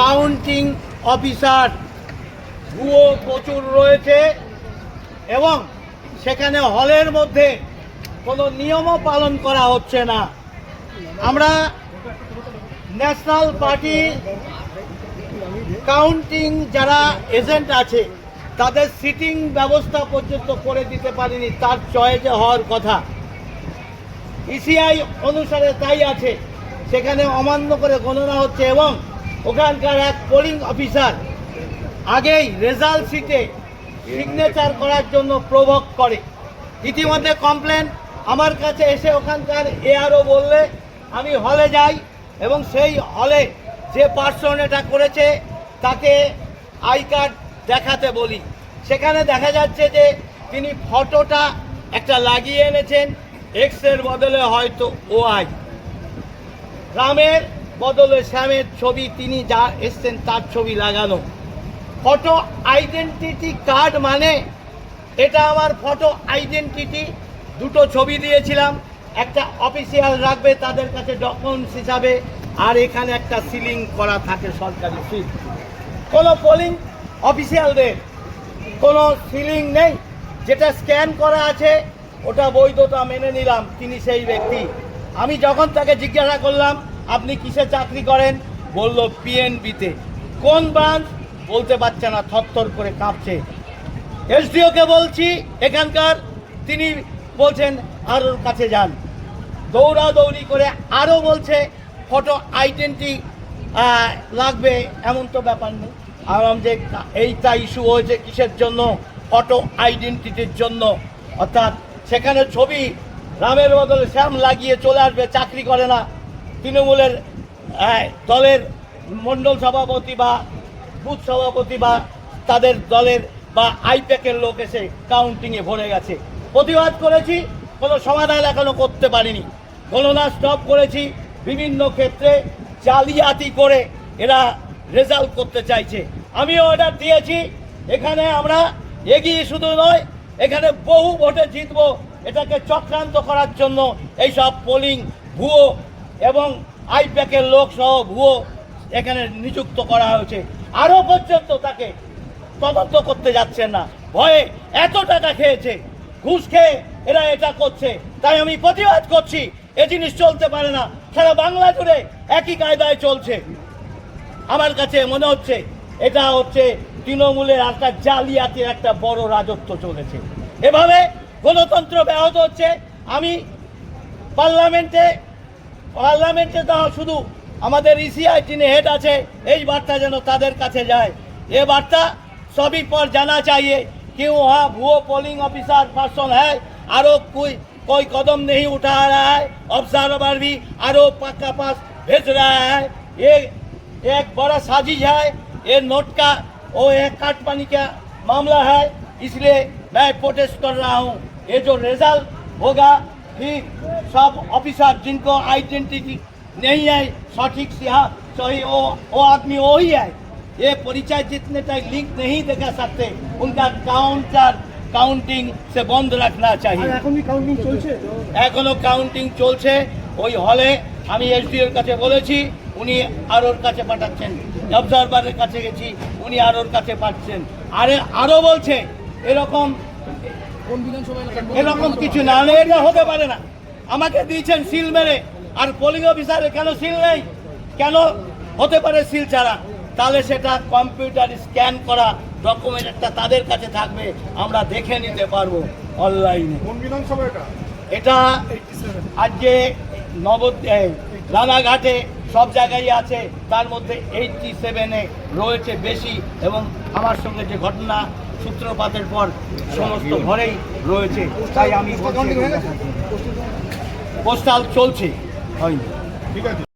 Counting officer ভুয়ো প্রচুর রয়েছে এবং সেখানে হলের মধ্যে কোনো নিয়মও পালন করা হচ্ছে না। আমরা ন্যাশনাল পার্টি কাউন্টিং যারা এজেন্ট আছে, তাদের সিটিং ব্যবস্থা পর্যন্ত করে দিতে পারেনি, তার চয়েজে হওয়ার কথা। ইসিআই অনুসারে তাই আছে, সেখানে অমান্য করে গণনা হচ্ছে এবং ওখানকার এক পোলিং অফিসার আগেই রেজাল্ট শিটে সিগনেচার করার জন্য প্রভোগ করে। ইতিমধ্যে কমপ্লেন আমার কাছে এসে ওখানকার এআরও বললে, আমি হলে যাই এবং সেই হলে যে পার্সন এটা করেছে, তাকে আই কার্ড দেখাতে বলি। সেখানে দেখা যাচ্ছে যে তিনি ফটোটা একটা লাগিয়ে এনেছেন এক্সের বদলে হয়তো ও আই রামের বদলে শ্যামের ছবি, তিনি যা এসছেন তার ছবি লাগানো। ফটো আইডেন্টিটি কার্ড মানে এটা আমার ফটো আইডেন্টিটি দুটো ছবি দিয়েছিলাম। একটা অফিসিয়াল রাখবে তাদের কাছে ডকুমেন্টস হিসাবে, আর এখানে একটা সিলিং করা থাকে সরকারি সিল কোনো পোলিং অফিসিয়ালদের কোনো সিলিং নেই। যেটা স্ক্যান করা আছে, ওটা বৈধতা মেনে নিলাম তিনি সেই ব্যক্তি। আমি যখন তাকে জিজ্ঞাসা করলাম আপনি কিসে চাকরি করেন? বলল পিএনবিতে কোন ব্রাঞ্চ বলতে পারছে না, থরথর করে কাঁপছে। এসডিওকে বলছি, এখানকার। তিনি বলছেন আর ওর কাছে যান। দৌড়াদৌড়ি করে আরও বলছে, ফটো আইডেন্টি লাগবে, এমন তো ব্যাপার নেই। আরাম যে এইটা ইস্যু হয়েছে কিসের জন্য? ফটো আইডেন্টিটির জন্য। অর্থাৎ সেখানে ছবি, রামের বদলে শ্যাম লাগিয়ে চলে আসবে, চাকরি করে না। তৃণমূলের আহ, দলের মণ্ডল সভাপতি বা বুথ সভাপতি বা তাদের দলের বা আইপ্যাকের লোক এসে কাউন্টিংয়ে ভরে গেছে। প্রতিবাদ করেছি কোনো সমাধান এখনও করতে পারিনি। গণনা স্টপ করেছি বিভিন্ন ক্ষেত্রে জালিয়াতি করে এরা রেজাল্ট করতে চাইছে। আমিও অর্ডার দিয়েছি এখানে আমরা এগিয়ে শুধু নয় এখানে বহু ভোটে জিতবো এটাকে চক্রান্ত করার জন্য এইসব পোলিং ভুয়ো এবং আইপ্যাকের লোক সহ ভুয়ো এখানে নিযুক্ত করা হয়েছে। আরও পর্যন্ত তাকে তদন্ত করতে যাচ্ছেন না। ভয়ে এত টাকা খেয়েছে, ঘুষ খেয়ে এরা এটা করছে। তাই আমি প্রতিবাদ করছি, এ জিনিস চলতে পারে না। সারা বাংলা জুড়ে একই কায়দায় চলছে। আমার কাছে মনে হচ্ছে, এটা হচ্ছে তৃণমূলের একটা জালিয়াতির একটা বড় রাজত্ব চলেছে। এভাবে গণতন্ত্র ব্যাহত হচ্ছে। আমি পার্লামেন্টে পার্লামেন্টে তো শুধু আমাদের ইসিআই যিনি হেড আছে এই বার্তা যেন তাদের কাছে যায় ये वार्ता सभी पर जाना चाहिए कि वहाँ भूो पोलिंग ऑफिसर पर्सन है आरोप कोई कोई कदम नहीं उठा रहा है ऑब्जर्वर भी आरोप का पास भेज रहा है ये एक बड़ा साजिश है ये नोट का वो एक काट पानी का मामला है इसलिए मैं प्रोटेस्ट कर रहा हूँ ये जो रिजल्ट होगा फिर सब ऑफिसर जिनको आइडेंटिटी नहीं है सटीक से हाँ सही वो वो आदमी वही है ये परिचय जितने तक लिंक नहीं दिखा सकते उनका काउंटर काउंटिंग से बंद रखना আর चाहिए এখন কি কাউন্টিং চলছে এখনো কাউন্টিং চলছে ওই হলে আমি এসডিওর কাছে বলেছি উনি আরোর কাছে পাঠাচ্ছেন অবজারভারের কাছে গেছি উনি আরোর কাছে পাঠাচ্ছেন আরে আরও বলছে এরকম কোন বিধানসভা এলাকা এরকম কিছু না এটা হতে পারে না। আমাকে দিয়েছেন সিল মেরে আর পোলিং অফিসারে কেন সিল নেই? কেন হতে পারে সিল ছাড়া? তাহলে সেটা কম্পিউটার স্ক্যান করা ডকুমেন্ট একটা তাদের কাছে থাকবে আমরা দেখে নিতে পারব অনলাইনে এটা? এটা আজকে নব রানাঘাটে সব জায়গায় আছে তার মধ্যে এইটটি সেভেনে রয়েছে বেশি এবং আমার সঙ্গে যে ঘটনা সূত্রপাতের পর সমস্ত ঘরেই রয়েছে। তাই আমি পোস্টাল চলছে। হয়নি ঠিক আছে।